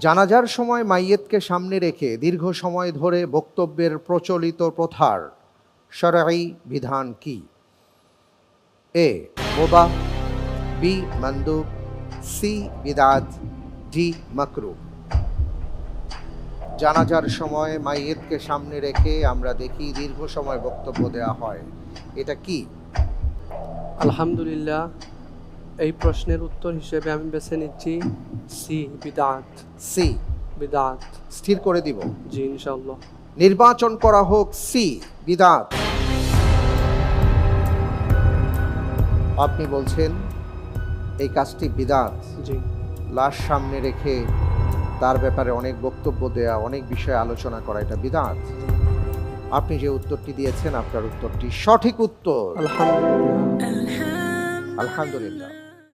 জানাজার সময় মাইয়েতকে সামনে রেখে দীর্ঘ সময় ধরে বক্তব্যের প্রচলিত প্রথার শরঈ বিধান কি? এ মোবা বি মন্দুব সি বিদাত ডি মাকরু জানাজার সময় মাইয়েতকে সামনে রেখে আমরা দেখি দীর্ঘ সময় বক্তব্য দেওয়া হয়। এটা কি? আলহামদুলিল্লাহ এই প্রশ্নের উত্তর হিসেবে আমি বেছে নিচ্ছি সি বিদাত। সি বিদাত। স্থির করে দিব। জি ইনশাল্লাহ নির্বাচন করা হোক সি বিদাত। আপনি বলছেন এই কাজটি বিদাত। জি। লাশ সামনে রেখে তার ব্যাপারে অনেক বক্তব্য দেয়া অনেক বিষয়ে আলোচনা করা এটা বিদাত। আপনি যে উত্তরটি দিয়েছেন আপনার উত্তরটি সঠিক উত্তর। আলহামদুলিল্লাহ। আলহামদুলিল্লাহ।